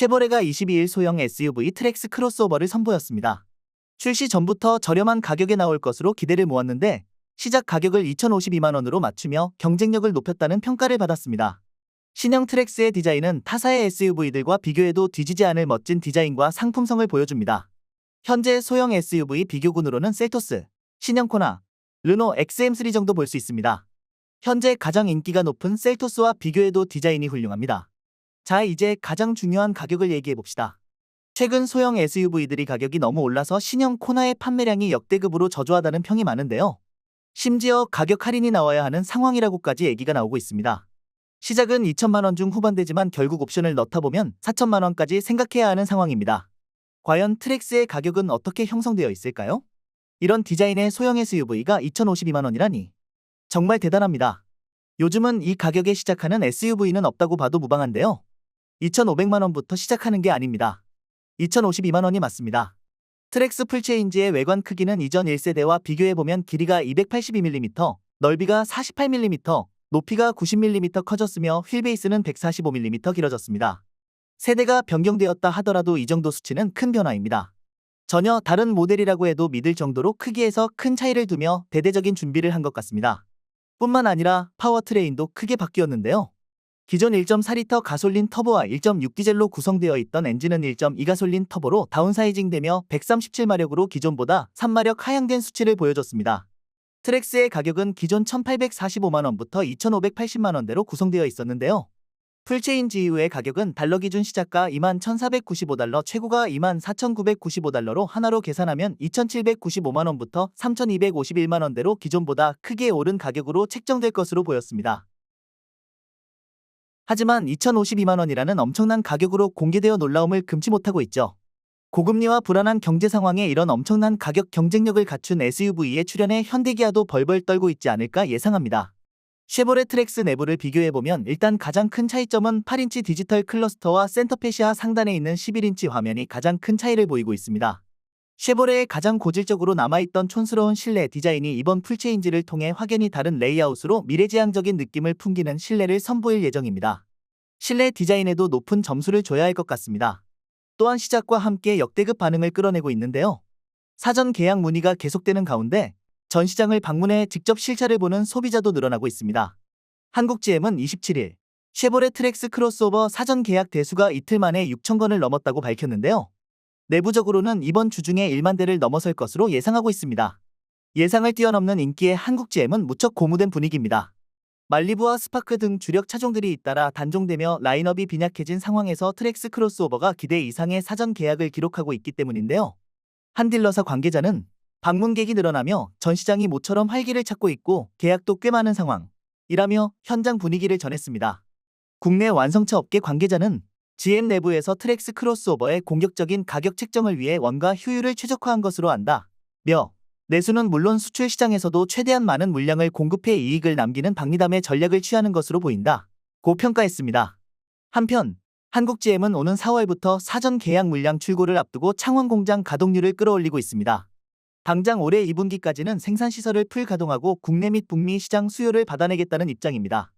쉐보레가 22일 소형 SUV 트렉스 크로스오버를 선보였습니다. 출시 전부터 저렴한 가격에 나올 것으로 기대를 모았는데 시작 가격을 2,052만 원으로 맞추며 경쟁력을 높였다는 평가를 받았습니다. 신형 트렉스의 디자인은 타사의 SUV들과 비교해도 뒤지지 않을 멋진 디자인과 상품성을 보여줍니다. 현재 소형 SUV 비교군으로는 셀토스, 신형 코나, 르노 XM3 정도 볼 수 있습니다. 현재 가장 인기가 높은 셀토스와 비교해도 디자인이 훌륭합니다. 자, 이제 가장 중요한 가격을 얘기해 봅시다. 최근 소형 SUV들이 가격이 너무 올라서 신형 코나의 판매량이 역대급으로 저조하다는 평이 많은데요. 심지어 가격 할인이 나와야 하는 상황이라고까지 얘기가 나오고 있습니다. 시작은 2천만 원 중 후반대지만 결국 옵션을 넣다 보면 4천만 원까지 생각해야 하는 상황입니다. 과연 트렉스의 가격은 어떻게 형성되어 있을까요? 이런 디자인의 소형 SUV가 2,052만 원이라니 정말 대단합니다. 요즘은 이 가격에 시작하는 SUV는 없다고 봐도 무방한데요. 2,500만 원부터 시작하는 게 아닙니다. 2,052만 원이 맞습니다. 트렉스 풀체인지의 외관 크기는 이전 1세대와 비교해보면 길이가 282mm, 넓이가 48mm, 높이가 90mm 커졌으며 휠베이스는 145mm 길어졌습니다. 세대가 변경되었다 하더라도 이 정도 수치는 큰 변화입니다. 전혀 다른 모델이라고 해도 믿을 정도로 크기에서 큰 차이를 두며 대대적인 준비를 한 것 같습니다. 뿐만 아니라 파워트레인도 크게 바뀌었는데요. 기존 1.4리터 가솔린 터보와 1.6 디젤로 구성되어 있던 엔진은 1.2 가솔린 터보로 다운사이징되며 137마력으로 기존보다 3마력 하향된 수치를 보여줬습니다. 트렉스의 가격은 기존 1,845만원부터 2,580만원대로 구성되어 있었는데요. 풀체인지 이후의 가격은 달러 기준 시작가 21,495달러, 최고가 24,995달러로 하나로 계산하면 2,795만원부터 3,251만원대로 기존보다 크게 오른 가격으로 책정될 것으로 보였습니다. 하지만 2,052만원이라는 엄청난 가격으로 공개되어 놀라움을 금치 못하고 있죠. 고금리와 불안한 경제 상황에 이런 엄청난 가격 경쟁력을 갖춘 SUV의 출현에 현대기아도 벌벌 떨고 있지 않을까 예상합니다. 쉐보레 트렉스 내부를 비교해보면 일단 가장 큰 차이점은 8인치 디지털 클러스터와 센터페시아 상단에 있는 11인치 화면이 가장 큰 차이를 보이고 있습니다. 쉐보레의 가장 고질적으로 남아있던 촌스러운 실내 디자인이 이번 풀체인지를 통해 확연히 다른 레이아웃으로 미래지향적인 느낌을 풍기는 실내를 선보일 예정입니다. 실내 디자인에도 높은 점수를 줘야 할 것 같습니다. 또한 시작과 함께 역대급 반응을 끌어내고 있는데요. 사전 계약 문의가 계속되는 가운데 전 시장을 방문해 직접 실차를 보는 소비자도 늘어나고 있습니다. 한국GM은 27일 쉐보레 트렉스 크로스오버 사전 계약 대수가 이틀 만에 6천 건을 넘었다고 밝혔는데요. 내부적으로는 이번 주 중에 1만 대를 넘어설 것으로 예상하고 있습니다. 예상을 뛰어넘는 인기의 한국GM은 무척 고무된 분위기입니다. 말리부와 스파크 등 주력 차종들이 잇따라 단종되며 라인업이 빈약해진 상황에서 트렉스 크로스오버가 기대 이상의 사전 계약을 기록하고 있기 때문인데요. 한 딜러사 관계자는 방문객이 늘어나며 전 시장이 모처럼 활기를 찾고 있고 계약도 꽤 많은 상황 이라며 현장 분위기를 전했습니다. 국내 완성차 업계 관계자는 GM 내부에서 트렉스 크로스오버의 공격적인 가격 책정을 위해 원가 효율을 최적화한 것으로 안다. 며 내수는 물론 수출 시장에서도 최대한 많은 물량을 공급해 이익을 남기는 박리담의 전략을 취하는 것으로 보인다. 고 평가했습니다. 한편 한국GM은 오는 4월부터 사전 계약 물량 출고를 앞두고 창원 공장 가동률을 끌어올리고 있습니다. 당장 올해 2분기까지는 생산 시설을 풀 가동하고 국내 및 북미 시장 수요를 받아내겠다는 입장입니다.